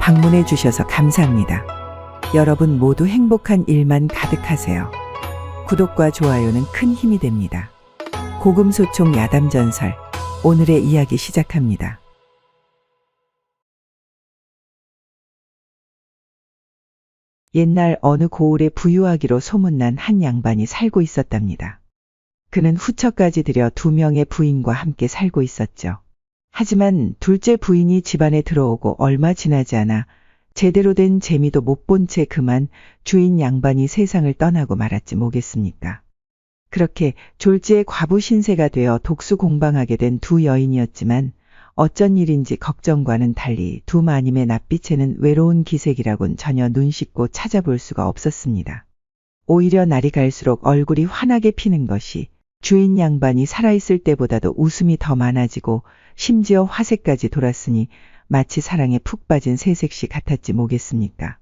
방문해 주셔서 감사합니다. 여러분 모두 행복한 일만 가득하세요. 구독과 좋아요는 큰 힘이 됩니다. 고금소총 야담전설 오늘의 이야기 시작합니다. 옛날 어느 고을에 부유하기로 소문난 한 양반이 살고 있었답니다. 그는 후처까지 들여 두 명의 부인과 함께 살고 있었죠. 하지만 둘째 부인이 집안에 들어오고 얼마 지나지 않아 제대로 된 재미도 못 본 채 그만 주인 양반이 세상을 떠나고 말았지 뭐겠습니까. 그렇게 졸지의 과부 신세가 되어 독수공방하게 된 두 여인이었지만 어쩐 일인지 걱정과는 달리 두 마님의 낯빛에는 외로운 기색이라곤 전혀 눈 씻고 찾아볼 수가 없었습니다. 오히려 날이 갈수록 얼굴이 환하게 피는 것이 주인 양반이 살아있을 때보다도 웃음이 더 많아지고 심지어 화색까지 돌았으니 마치 사랑에 푹 빠진 새색시 같았지 뭐겠습니까.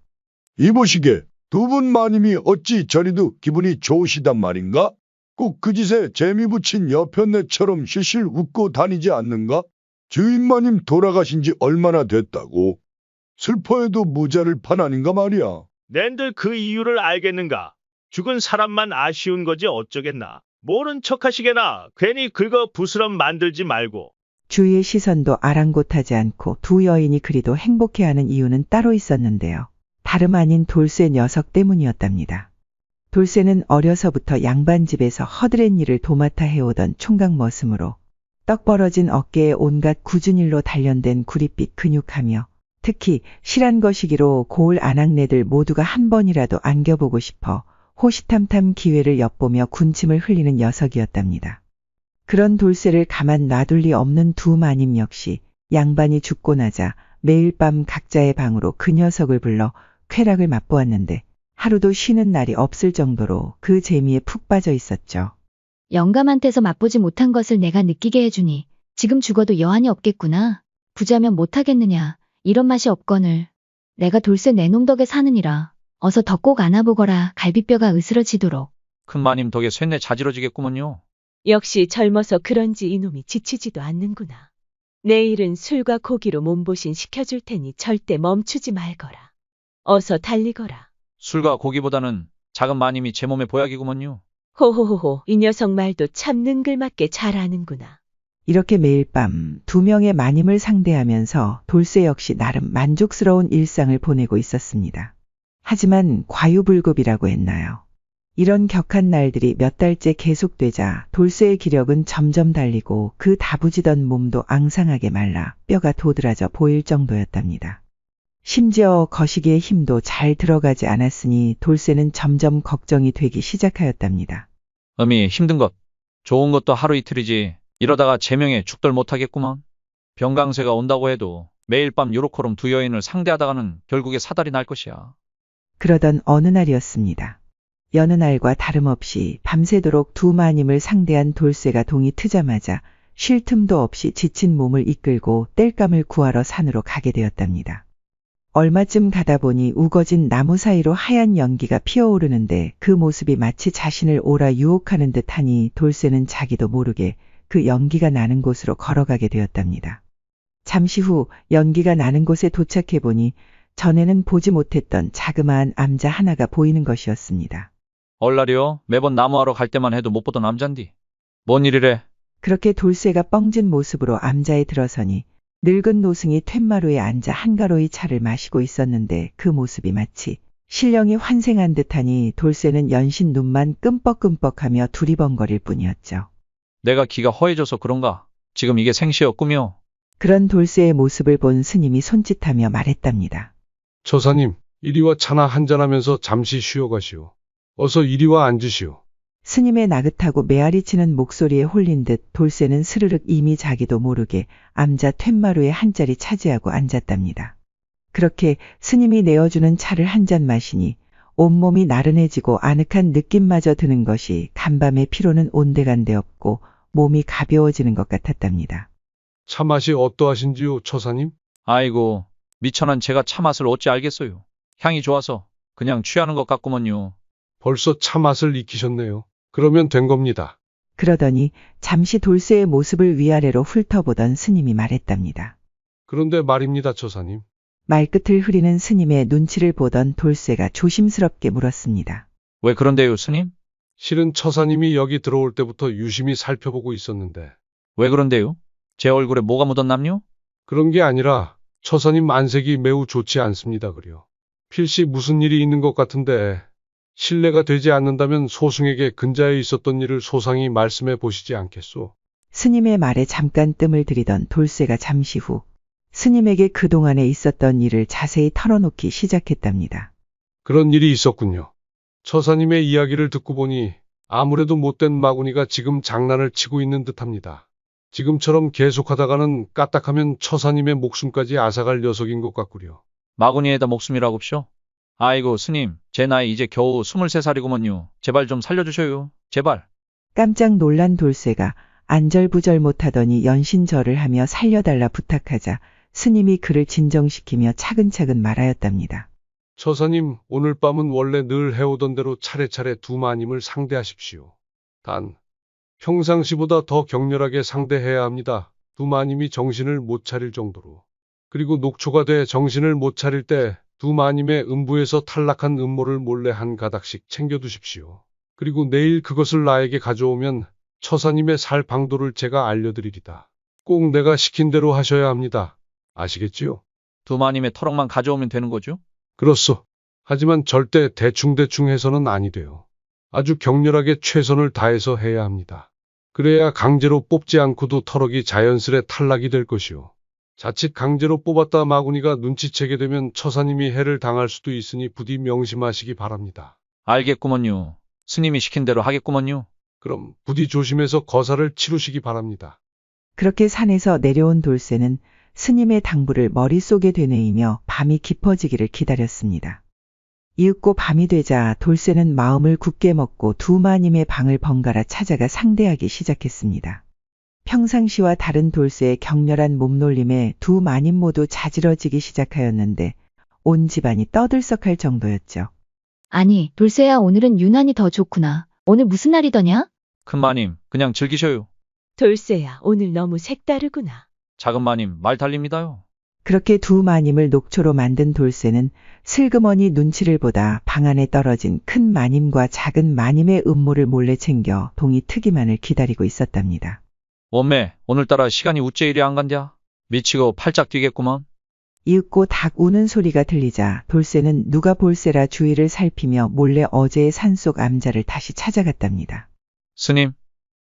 이보시게 두 분 마님이 어찌 저리도 기분이 좋으시단 말인가? 꼭 그 짓에 재미 붙인 여편네처럼 실실 웃고 다니지 않는가? 주인 마님 돌아가신 지 얼마나 됐다고? 슬퍼해도 모자를 판 아닌가 말이야. 낸들 그 이유를 알겠는가? 죽은 사람만 아쉬운 거지 어쩌겠나. 모른 척하시게나 괜히 긁어 부스럼 만들지 말고. 주위의 시선도 아랑곳하지 않고 두 여인이 그리도 행복해하는 이유는 따로 있었는데요. 다름 아닌 돌쇠 녀석 때문이었답니다. 돌쇠는 어려서부터 양반 집에서 허드렛 일을 도맡아 해오던 총각 머슴으로 떡 벌어진 어깨에 온갖 굳은 일로 단련된 구릿빛 근육하며 특히 실한 것이기로 고을 아낙네들 모두가 한 번이라도 안겨보고 싶어 호시탐탐 기회를 엿보며 군침을 흘리는 녀석이었답니다. 그런 돌쇠를 가만 놔둘 리 없는 두 마님 역시 양반이 죽고 나자 매일 밤 각자의 방으로 그 녀석을 불러 쾌락을 맛보았는데 하루도 쉬는 날이 없을 정도로 그 재미에 푹 빠져 있었죠. 영감한테서 맛보지 못한 것을 내가 느끼게 해주니 지금 죽어도 여한이 없겠구나. 부자면 못하겠느냐. 이런 맛이 없거늘. 내가 돌쇠 내놈 덕에 사느니라. 어서 더꼭 안아보거라. 갈비뼈가 으스러지도록. 큰 마님 덕에 쇠내 자지러지겠구먼요. 역시 젊어서 그런지 이놈이 지치지도 않는구나. 내일은 술과 고기로 몸보신 시켜줄 테니 절대 멈추지 말거라. 어서 달리거라. 술과 고기보다는 작은 마님이 제 몸에 보약이구먼요. 호호호호, 이 녀석 말도 참 능글맞게 잘하는구나. 이렇게 매일 밤 두 명의 마님을 상대하면서 돌쇠 역시 나름 만족스러운 일상을 보내고 있었습니다. 하지만 과유불급이라고 했나요? 이런 격한 날들이 몇 달째 계속되자 돌쇠의 기력은 점점 달리고 그 다부지던 몸도 앙상하게 말라 뼈가 도드라져 보일 정도였답니다. 심지어 거시기의 힘도 잘 들어가지 않았으니 돌쇠는 점점 걱정이 되기 시작하였답니다. 어미 힘든 것. 좋은 것도 하루 이틀이지. 이러다가 제명에 죽돌 못하겠구먼. 병강세가 온다고 해도 매일 밤 요렇게럼 두 여인을 상대하다가는 결국에 사달이 날 것이야. 그러던 어느 날이었습니다. 여느 날과 다름없이 밤새도록 두 마님을 상대한 돌쇠가 동이 트자마자 쉴 틈도 없이 지친 몸을 이끌고 땔감을 구하러 산으로 가게 되었답니다. 얼마쯤 가다 보니 우거진 나무 사이로 하얀 연기가 피어오르는데 그 모습이 마치 자신을 오라 유혹하는 듯하니 돌쇠는 자기도 모르게 그 연기가 나는 곳으로 걸어가게 되었답니다. 잠시 후 연기가 나는 곳에 도착해 보니 전에는 보지 못했던 자그마한 암자 하나가 보이는 것이었습니다. 얼라리요. 매번 나무하러 갈 때만 해도 못 보던 남잔디. 뭔 일이래? 그렇게 돌쇠가 뻥진 모습으로 암자에 들어서니 늙은 노승이 툇마루에 앉아 한가로이 차를 마시고 있었는데 그 모습이 마치 신령이 환생한 듯하니 돌쇠는 연신 눈만 끔뻑끔뻑하며 두리번거릴 뿐이었죠. 내가 기가 허해져서 그런가? 지금 이게 생시여 꿈이여. 그런 돌쇠의 모습을 본 스님이 손짓하며 말했답니다. 처사님, 이리와 차나 한잔하면서 잠시 쉬어가시오. 어서 이리와 앉으시오. 스님의 나긋하고 메아리 치는 목소리에 홀린 듯 돌쇠는 스르륵 이미 자기도 모르게 암자 툇마루에 한 자리 차지하고 앉았답니다. 그렇게 스님이 내어주는 차를 한 잔 마시니 온몸이 나른해지고 아늑한 느낌마저 드는 것이 간밤의 피로는 온데간데 없고 몸이 가벼워지는 것 같았답니다. 차 맛이 어떠하신지요, 처사님? 아이고, 미천한 제가 차 맛을 어찌 알겠어요. 향이 좋아서 그냥 취하는 것 같구먼요. 벌써 차 맛을 익히셨네요. 그러면 된 겁니다. 그러더니 잠시 돌쇠의 모습을 위아래로 훑어보던 스님이 말했답니다. 그런데 말입니다, 처사님. 말끝을 흐리는 스님의 눈치를 보던 돌쇠가 조심스럽게 물었습니다. 왜 그런데요, 스님? 실은 처사님이 여기 들어올 때부터 유심히 살펴보고 있었는데 왜 그런데요? 제 얼굴에 뭐가 묻었남요? 그런 게 아니라 처사님 안색이 매우 좋지 않습니다 그려. 필시 무슨 일이 있는 것 같은데 신뢰가 되지 않는다면 소승에게 근자에 있었던 일을 소상히 말씀해 보시지 않겠소. 스님의 말에 잠깐 뜸을 들이던 돌쇠가 잠시 후 스님에게 그동안에 있었던 일을 자세히 털어놓기 시작했답니다. 그런 일이 있었군요. 처사님의 이야기를 듣고 보니 아무래도 못된 마구니가 지금 장난을 치고 있는 듯합니다. 지금처럼 계속하다가는 까딱하면 처사님의 목숨까지 앗아갈 녀석인 것 같구려. 마구니에다 목숨이라고쇼? 아이고, 스님, 제 나이 이제 겨우 23살이구먼요. 제발 좀 살려주셔요. 제발. 깜짝 놀란 돌쇠가 안절부절 못하더니 연신절을 하며 살려달라 부탁하자 스님이 그를 진정시키며 차근차근 말하였답니다. 처사님, 오늘 밤은 원래 늘 해오던 대로 차례차례 두 마님을 상대하십시오. 단, 평상시보다 더 격렬하게 상대해야 합니다. 두 마님이 정신을 못 차릴 정도로. 그리고 녹초가 돼 정신을 못 차릴 때 두 마님의 음부에서 탈락한 음모를 몰래 한 가닥씩 챙겨두십시오. 그리고 내일 그것을 나에게 가져오면 처사님의 살 방도를 제가 알려드리리다. 꼭 내가 시킨 대로 하셔야 합니다. 아시겠지요? 두 마님의 터럭만 가져오면 되는 거죠? 그렇소. 하지만 절대 대충대충 해서는 아니 돼요. 아주 격렬하게 최선을 다해서 해야 합니다. 그래야 강제로 뽑지 않고도 터럭이 자연스레 탈락이 될 것이오. 자칫 강제로 뽑았다 마구니가 눈치채게 되면 처사님이 해를 당할 수도 있으니 부디 명심하시기 바랍니다. 알겠구먼요. 스님이 시킨 대로 하겠구먼요. 그럼 부디 조심해서 거사를 치르시기 바랍니다. 그렇게 산에서 내려온 돌쇠는 스님의 당부를 머릿속에 되뇌이며 밤이 깊어지기를 기다렸습니다. 이윽고 밤이 되자 돌쇠는 마음을 굳게 먹고 두 마님의 방을 번갈아 찾아가 상대하기 시작했습니다. 평상시와 다른 돌쇠의 격렬한 몸놀림에 두 마님 모두 자지러지기 시작하였는데 온 집안이 떠들썩할 정도였죠. 아니, 돌쇠야 오늘은 유난히 더 좋구나. 오늘 무슨 날이더냐? 큰 마님, 그냥 즐기셔요. 돌쇠야, 오늘 너무 색다르구나. 작은 마님, 말 달립니다요. 그렇게 두 마님을 녹초로 만든 돌쇠는 슬그머니 눈치를 보다 방 안에 떨어진 큰 마님과 작은 마님의 음모를 몰래 챙겨 동이 트기만을 기다리고 있었답니다. 원매, 오늘따라 시간이 우째 이리 안 간랴? 미치고 팔짝 뛰겠구먼. 이윽고 닭 우는 소리가 들리자 돌쇠는 누가 볼세라 주위를 살피며 몰래 어제의 산속 암자를 다시 찾아갔답니다. 스님,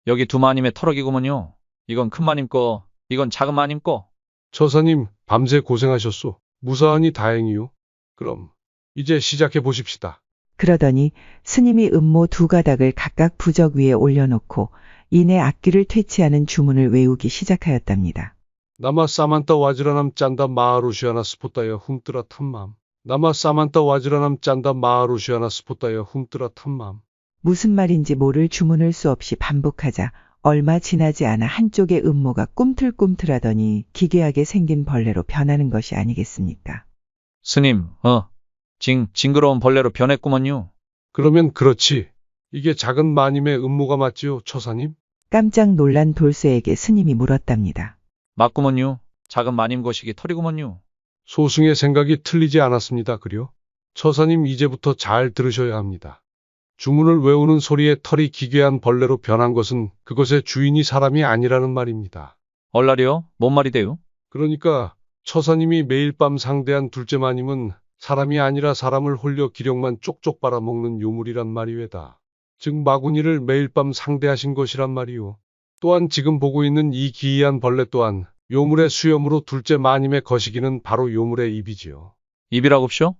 여기 두 마님의 터럭이구먼요. 이건 큰 마님 거, 이건 작은 마님 거. 처사님, 밤새 고생하셨소. 무사하니 다행이요. 그럼 이제 시작해 보십시다. 그러더니 스님이 음모 두 가닥을 각각 부적 위에 올려놓고 이내 악기를 퇴치하는 주문을 외우기 시작하였답니다. 나마 사만타 와지라남 짠다 마하루시아나 스포타여 훔뜨라 탐맘. 나마 사만타 와지라남 짠다 마하루시아나 스포타여 훔뜨라 탐맘. 무슨 말인지 모를 주문을 수없이 반복하자 얼마 지나지 않아 한쪽의 음모가 꿈틀꿈틀하더니 기괴하게 생긴 벌레로 변하는 것이 아니겠습니까? 스님, 어, 징, 징그러운 벌레로 변했구먼요. 그러면 그렇지. 이게 작은 마님의 음모가 맞지요, 처사님? 깜짝 놀란 돌쇠에게 스님이 물었답니다. 맞구먼요. 작은 마님 거시기 털이구먼요. 소승의 생각이 틀리지 않았습니다, 그려? 처사님 이제부터 잘 들으셔야 합니다. 주문을 외우는 소리에 털이 기괴한 벌레로 변한 것은 그것의 주인이 사람이 아니라는 말입니다. 얼라리요? 뭔 말이대요? 그러니까 처사님이 매일 밤 상대한 둘째 마님은 사람이 아니라 사람을 홀려 기력만 쪽쪽 빨아먹는 요물이란 말이외다. 즉 마구니를 매일 밤 상대하신 것이란 말이오. 또한 지금 보고 있는 이 기이한 벌레 또한 요물의 수염으로 둘째 마님의 거시기는 바로 요물의 입이지요. 입이라고쇼?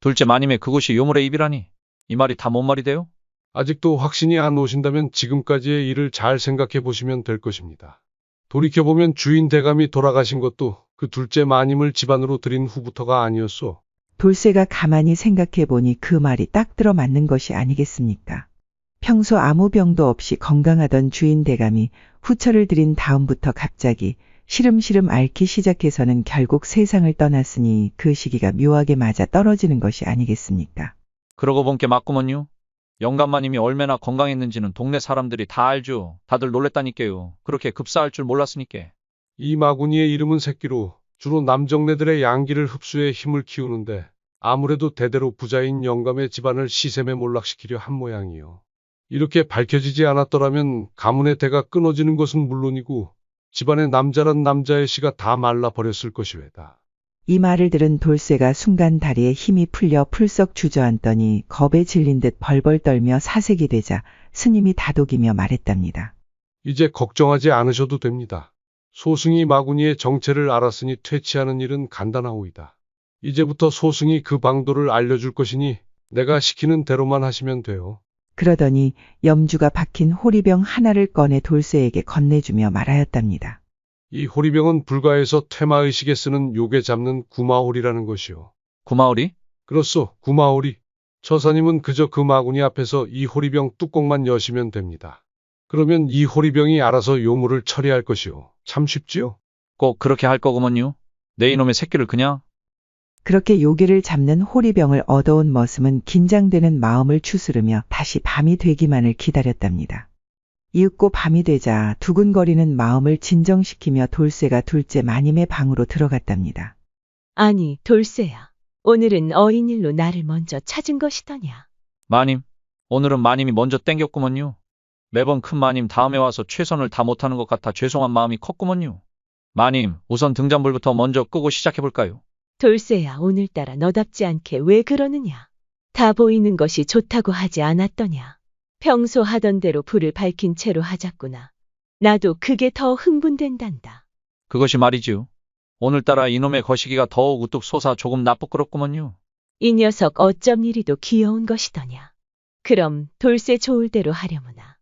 둘째 마님의 그곳이 요물의 입이라니. 이 말이 다 뭔 말이대요? 아직도 확신이 안 오신다면 지금까지의 일을 잘 생각해 보시면 될 것입니다. 돌이켜보면 주인 대감이 돌아가신 것도 그 둘째 마님을 집안으로 들인 후부터가 아니었소. 돌쇠가 가만히 생각해 보니 그 말이 딱 들어맞는 것이 아니겠습니까? 평소 아무 병도 없이 건강하던 주인 대감이 후처를 들인 다음부터 갑자기 시름시름 앓기 시작해서는 결국 세상을 떠났으니 그 시기가 묘하게 맞아 떨어지는 것이 아니겠습니까? 그러고 본게 맞구먼요. 영감마님이 얼마나 건강했는지는 동네 사람들이 다 알죠. 다들 놀랬다니까요. 그렇게 급사할 줄 몰랐으니까. 이 마구니의 이름은 새끼로 주로 남정네들의 양기를 흡수해 힘을 키우는데 아무래도 대대로 부자인 영감의 집안을 시샘에 몰락시키려 한 모양이요. 이렇게 밝혀지지 않았더라면 가문의 대가 끊어지는 것은 물론이고 집안의 남자란 남자의 씨가 다 말라버렸을 것이외다. 이 말을 들은 돌쇠가 순간 다리에 힘이 풀려 풀썩 주저앉더니 겁에 질린 듯 벌벌 떨며 사색이 되자 스님이 다독이며 말했답니다. 이제 걱정하지 않으셔도 됩니다. 소승이 마구니의 정체를 알았으니 퇴치하는 일은 간단하오이다. 이제부터 소승이 그 방도를 알려줄 것이니 내가 시키는 대로만 하시면 돼요. 그러더니 염주가 박힌 호리병 하나를 꺼내 돌쇠에게 건네주며 말하였답니다. 이 호리병은 불가에서 퇴마의식에 쓰는 요괴 잡는 구마홀이라는 것이요. 구마오리? 그렇소, 구마홀이. 처사님은 그저 그 마구니 앞에서 이 호리병 뚜껑만 여시면 됩니다. 그러면 이 호리병이 알아서 요물을 처리할 것이요. 참 쉽지요? 꼭 그렇게 할 거구먼요. 내 이놈의 새끼를 그냥 그렇게 요괴를 잡는 호리병을 얻어온 머슴은 긴장되는 마음을 추스르며 다시 밤이 되기만을 기다렸답니다. 이윽고 밤이 되자 두근거리는 마음을 진정시키며 돌쇠가 둘째 마님의 방으로 들어갔답니다. 아니, 돌쇠야. 오늘은 어인일로 나를 먼저 찾은 것이더냐. 마님. 오늘은 마님이 먼저 땡겼구먼요. 매번 큰 마님 다음에 와서 최선을 다 못하는 것 같아 죄송한 마음이 컸구먼요. 마님, 우선 등잔불부터 먼저 끄고 시작해볼까요? 돌쇠야, 오늘따라 너답지 않게 왜 그러느냐. 다 보이는 것이 좋다고 하지 않았더냐. 평소 하던 대로 불을 밝힌 채로 하자꾸나. 나도 그게 더 흥분된단다. 그것이 말이지요. 오늘따라 이놈의 거시기가 더욱 우뚝 솟아 조금 나쁘끄럽구먼요. 이 녀석 어쩜 이리도 귀여운 것이더냐. 그럼 돌쇠 좋을 대로 하려무나.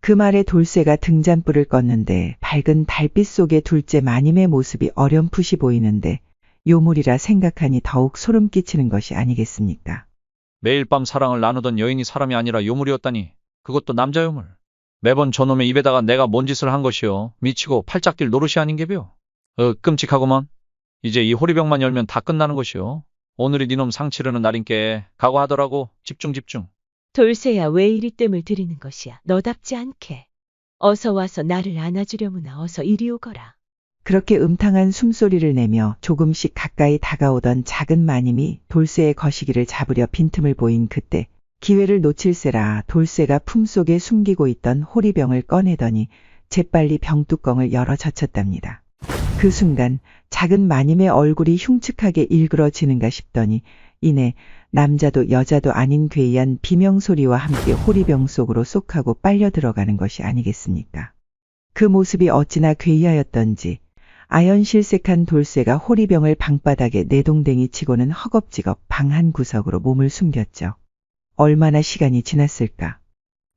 그 말에 돌쇠가 등잔불을 껐는데 밝은 달빛 속에 둘째 마님의 모습이 어렴풋이 보이는데 요물이라 생각하니 더욱 소름 끼치는 것이 아니겠습니까? 매일 밤 사랑을 나누던 여인이 사람이 아니라 요물이었다니 그것도 남자 요물. 매번 저놈의 입에다가 내가 뭔 짓을 한 것이요. 미치고 팔짝 뛸 노릇이 아닌게벼. 어, 끔찍하구먼. 이제 이 호리병만 열면 다 끝나는 것이요. 오늘이 니놈 상치르는 날인께 각오하더라고. 집중 집중. 돌쇠야 왜 이리 뜸을 들이는 것이야. 너답지 않게. 어서 와서 나를 안아주려무나 어서 이리 오거라. 그렇게 음탕한 숨소리를 내며 조금씩 가까이 다가오던 작은 마님이 돌쇠의 거시기를 잡으려 빈틈을 보인 그때 기회를 놓칠세라 돌쇠가 품속에 숨기고 있던 호리병을 꺼내더니 재빨리 병뚜껑을 열어 젖혔답니다. 그 순간 작은 마님의 얼굴이 흉측하게 일그러지는가 싶더니 이내 남자도 여자도 아닌 괴이한 비명소리와 함께 호리병 속으로 쏙하고 빨려 들어가는 것이 아니겠습니까? 그 모습이 어찌나 괴이하였던지 아연실색한 돌쇠가 호리병을 방바닥에 내동댕이 치고는 허겁지겁 방 한 구석으로 몸을 숨겼죠. 얼마나 시간이 지났을까?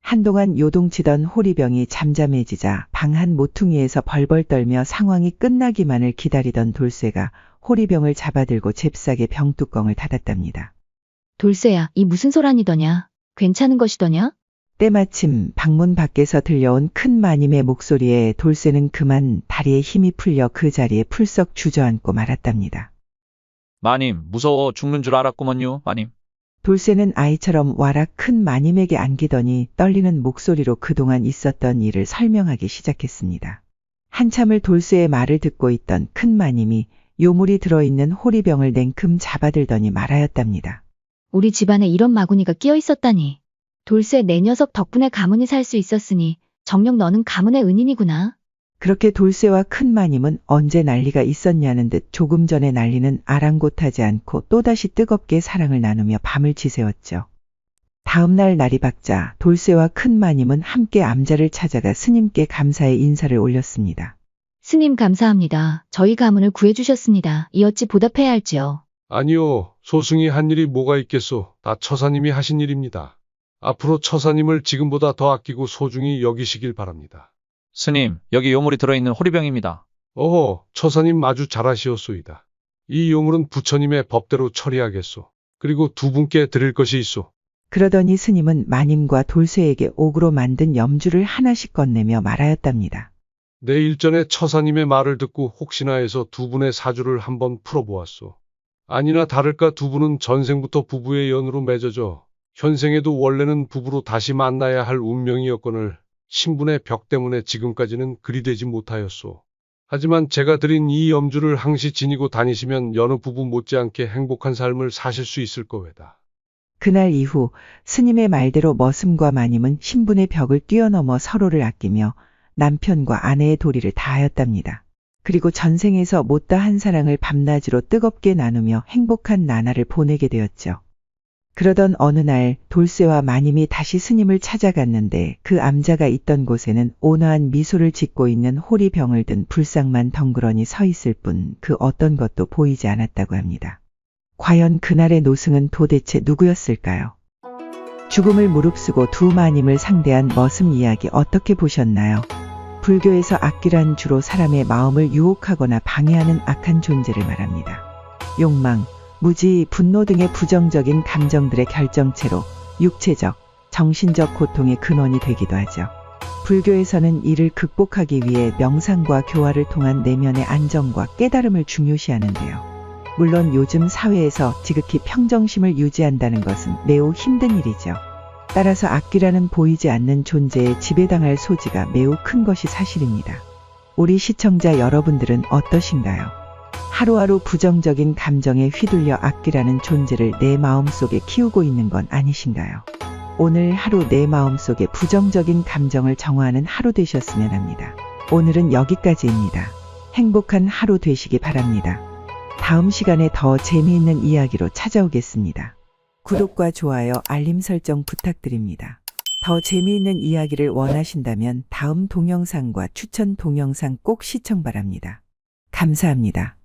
한동안 요동치던 호리병이 잠잠해지자 방한 모퉁이에서 벌벌 떨며 상황이 끝나기만을 기다리던 돌쇠가 호리병을 잡아들고 잽싸게 병뚜껑을 닫았답니다. 돌쇠야, 이 무슨 소란이더냐? 괜찮은 것이더냐? 때마침 방문 밖에서 들려온 큰 마님의 목소리에 돌쇠는 그만 다리에 힘이 풀려 그 자리에 풀썩 주저앉고 말았답니다. 마님, 무서워 죽는 줄 알았구먼요. 마님. 돌쇠는 아이처럼 와락 큰 마님에게 안기더니 떨리는 목소리로 그동안 있었던 일을 설명하기 시작했습니다. 한참을 돌쇠의 말을 듣고 있던 큰 마님이 요물이 들어있는 호리병을 냉큼 잡아들더니 말하였답니다. 우리 집안에 이런 마구니가 끼어 있었다니. 돌쇠 내 녀석 덕분에 가문이 살 수 있었으니 정녕 너는 가문의 은인이구나. 그렇게 돌쇠와 큰 마님은 언제 난리가 있었냐는 듯 조금 전에 난리는 아랑곳하지 않고 또다시 뜨겁게 사랑을 나누며 밤을 지새웠죠. 다음날 날이 밝자 돌쇠와 큰 마님은 함께 암자를 찾아가 스님께 감사의 인사를 올렸습니다. 스님 감사합니다. 저희 가문을 구해주셨습니다. 이 어찌 보답해야 할지요. 아니요, 소승이 한 일이 뭐가 있겠소. 다 처사님이 하신 일입니다. 앞으로 처사님을 지금보다 더 아끼고 소중히 여기시길 바랍니다. 스님, 여기 요물이 들어있는 호리병입니다. 어허, 처사님 아주 잘하시었소이다. 이 요물은 부처님의 법대로 처리하겠소. 그리고 두 분께 드릴 것이 있소. 그러더니 스님은 마님과 돌쇠에게 옥으로 만든 염주를 하나씩 건네며 말하였답니다. 내 일 전에 처사님의 말을 듣고 혹시나 해서 두 분의 사주를 한번 풀어보았소. 아니나 다를까 두 분은 전생부터 부부의 연으로 맺어져 현생에도 원래는 부부로 다시 만나야 할 운명이었거늘 신분의 벽 때문에 지금까지는 그리 되지 못하였소. 하지만 제가 드린 이 염주를 항시 지니고 다니시면 여느 부부 못지않게 행복한 삶을 사실 수 있을 거외다. 그날 이후 스님의 말대로 머슴과 마님은 신분의 벽을 뛰어넘어 서로를 아끼며 남편과 아내의 도리를 다하였답니다. 그리고 전생에서 못다한 사랑을 밤낮으로 뜨겁게 나누며 행복한 나날을 보내게 되었죠. 그러던 어느 날 돌쇠와 마님이 다시 스님을 찾아갔는데 그 암자가 있던 곳에는 온화한 미소를 짓고 있는 호리병을 든 불상만 덩그러니 서 있을 뿐 그 어떤 것도 보이지 않았다고 합니다. 과연 그날의 노승은 도대체 누구였을까요? 죽음을 무릅쓰고 두 마님을 상대한 머슴 이야기 어떻게 보셨나요? 불교에서 악기란 주로 사람의 마음을 유혹하거나 방해하는 악한 존재를 말합니다. 욕망, 무지, 분노 등의 부정적인 감정들의 결정체로 육체적, 정신적 고통의 근원이 되기도 하죠. 불교에서는 이를 극복하기 위해 명상과 교화를 통한 내면의 안정과 깨달음을 중요시하는데요. 물론 요즘 사회에서 지극히 평정심을 유지한다는 것은 매우 힘든 일이죠. 따라서 악기라는 보이지 않는 존재에 지배당할 소지가 매우 큰 것이 사실입니다. 우리 시청자 여러분들은 어떠신가요? 하루하루 부정적인 감정에 휘둘려 악기라는 존재를 내 마음속에 키우고 있는 건 아니신가요? 오늘 하루 내 마음속에 부정적인 감정을 정화하는 하루 되셨으면 합니다. 오늘은 여기까지입니다. 행복한 하루 되시기 바랍니다. 다음 시간에 더 재미있는 이야기로 찾아오겠습니다. 구독과 좋아요, 알림 설정 부탁드립니다. 더 재미있는 이야기를 원하신다면 다음 동영상과 추천 동영상 꼭 시청 바랍니다. 감사합니다.